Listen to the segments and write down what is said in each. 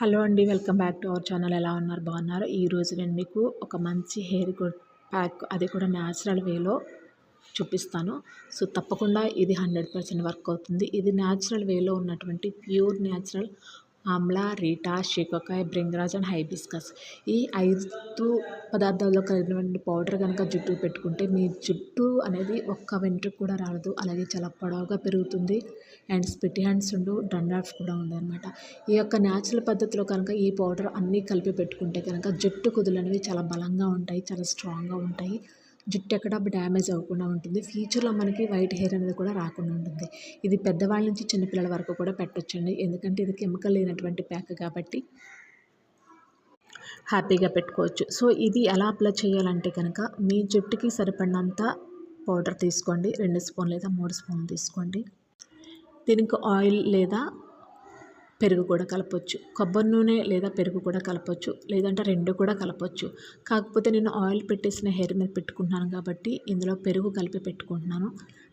Hello అండి welcome back to our channel. ఎలా ఉన్నారు? బాగున్నారు? ఈరోజు నేను మీకు ఒక మంచి హెయిర్ ప్యాక్ అది కూడా న్యాచురల్ వేలో చూపిస్తాను. సో తప్పకుండా ఇది హండ్రెడ్ పర్సెంట్ వర్క్ అవుతుంది. ఇది న్యాచురల్ వేలో ఉన్నటువంటి pure natural amla reetha shikakai bhringraj and hibiscus. ఈ ఐదు పదార్థాల్లో కలిగినటువంటి పౌడర్ కనుక జుట్టు పెట్టుకుంటే మీ జుట్టు అనేది ఒక్క వెంట్రుకు కూడా రాలదు. అలాగే చాలా పొడవుగా పెరుగుతుంది. అండ్ స్పిట్ హ్యాండ్స్ ఉండు డండ్రాఫ్ కూడా ఉందన్నమాట. ఈ యొక్క న్యాచురల్ పద్ధతిలో కనుక ఈ పౌడర్ అన్నీ కలిపి పెట్టుకుంటే కనుక జుట్టు కుదులు అనేవి చాలా బలంగా ఉంటాయి చాలా స్ట్రాంగ్గా ఉంటాయి. జుట్టు ఎక్కడ డ్యామేజ్ అవ్వకుండా ఉంటుంది. ఫ్యూచర్లో మనకి వైట్ హెయిర్ అనేది కూడా రాకుండా ఉంటుంది. ఇది పెద్దవాళ్ళ నుంచి చిన్నపిల్లల వరకు కూడా పెట్టొచ్చండి. ఎందుకంటే ఇది కెమికల్ లేనటువంటి ప్యాక్ కాబట్టి హ్యాపీగా పెట్టుకోవచ్చు. సో ఇది ఎలా అప్లై చేయాలంటే కనుక మీ జుట్టుకి సరిపడినంత పౌడర్ తీసుకోండి. రెండు స్పూన్ లేదా మూడు స్పూన్లు తీసుకోండి. దీనికి ఆయిల్ లేదా పెరుగు కూడా కలపొచ్చు. కొబ్బరి నూనె లేదా పెరుగు కూడా కలపొచ్చు. లేదంటే రెండు కూడా కలపొచ్చు. కాకపోతే నేను ఆయిల్ పెట్టేసిన హెయిర్ మీద పెట్టుకుంటున్నాను కాబట్టి ఇందులో పెరుగు కలిపి పెట్టుకుంటున్నాను.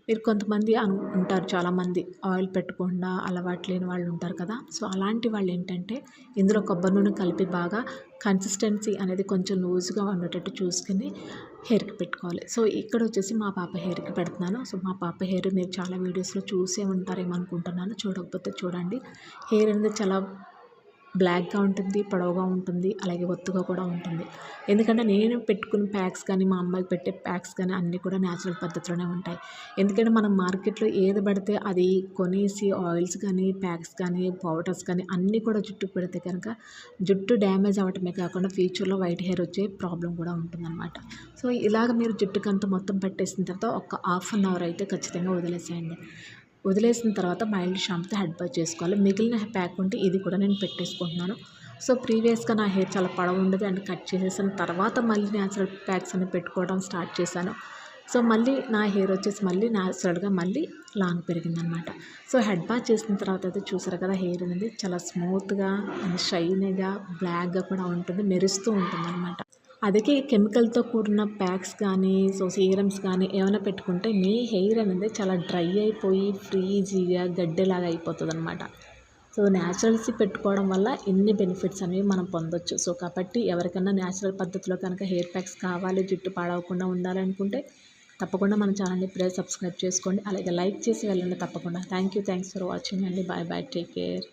మీరు కొంతమంది అను ఉంటారు చాలామంది ఆయిల్ పెట్టకుండా అలవాటు లేని వాళ్ళు ఉంటారు కదా. సో అలాంటి వాళ్ళు ఏంటంటే ఇందులో కొబ్బరి నూనె కలిపి బాగా కన్సిస్టెన్సీ అనేది కొంచెం లూజ్గా ఉండేటట్టు చూసుకుని హెయిర్కి పెట్టుకోవాలి. సో ఇక్కడ వచ్చేసి మా పాప హెయిర్కి పెడుతున్నాను. సో మా పాప హెయిర్ మీరు చాలా వీడియోస్లో చూసే ఉంటారేమో అనుకుంటున్నాను. చూడకపోతే చూడండి. హెయిర్ అనేది చాలా బ్లాక్గా ఉంటుంది పొడవుగా ఉంటుంది అలాగే ఒత్తుగా కూడా ఉంటుంది. ఎందుకంటే నేను పెట్టుకున్న ప్యాక్స్ కానీ మా అమ్మాయికి పెట్టే ప్యాక్స్ కానీ అన్నీ కూడా న్యాచురల్ పద్ధతిలోనే ఉంటాయి. ఎందుకంటే మనం మార్కెట్లో ఏది పడితే అది కొనేసి ఆయిల్స్ కానీ ప్యాక్స్ కానీ పౌడర్స్ కానీ అన్నీ కూడా జుట్టుకు పెడితే కనుక జుట్టు డ్యామేజ్ అవ్వటమే కాకుండా ఫ్యూచర్లో వైట్ హెయిర్ వచ్చే ప్రాబ్లం కూడా ఉంటుందన్నమాట. సో ఇలాగ మీరు జుట్టుకంతా మొత్తం పెట్టేసిన తర్వాత ఒక హాఫ్ అన్ అవర్ అయితే ఖచ్చితంగా వదిలేసేయండి. వదిలేసిన తర్వాత మైల్డ్ షాంపుతో హెడ్ బాత్ చేసుకోవాలి. మిగిలిన ప్యాక్ ఉంటే ఇది కూడా నేను పెట్టేసుకుంటున్నాను. సో ప్రీవియస్గా నా హెయిర్ చాలా పడవ ఉండదు అండ్ కట్ చేసేసిన తర్వాత మళ్ళీ న్యాచురల్ ప్యాక్స్ అని పెట్టుకోవడం స్టార్ట్ చేశాను. సో మళ్ళీ నా హెయిర్ వచ్చేసి మళ్ళీ న్యాచురల్గా మళ్ళీ లాంగ్ పెరిగిందనమాట సో హెడ్ బాత్ చేసిన తర్వాత అయితే చూసారు కదా హెయిర్ అనేది చాలా స్మూత్గా అండ్ షైనీగా బ్లాక్గా కూడా ఉంటుంది మెరుస్తూ ఉంటుంది అనమాట అదికే కెమికల్తో కూడిన ప్యాక్స్ కానీ సో సీరమ్స్ కానీ ఏమైనా పెట్టుకుంటే మీ హెయిర్ అనేది చాలా డ్రై అయిపోయి ఫ్రీజీగా గడ్డెలాగా అయిపోతుంది అనమాట సో న్యాచురల్స్ పెట్టుకోవడం వల్ల ఎన్ని బెనిఫిట్స్ అనేవి మనం పొందొచ్చు. సో కాబట్టి ఎవరికైనా న్యాచురల్ పద్ధతిలో కనుక హెయిర్ ప్యాక్స్ కావాలి జుట్టు పాడవకుండా ఉండాలనుకుంటే తప్పకుండా మన ఛానల్ని ఇప్పుడే సబ్స్క్రైబ్ చేసుకోండి. అలాగే లైక్ చేసి వెళ్ళండి తప్పకుండా. Thank you thanks for watching అండి. Bye bye. Take care.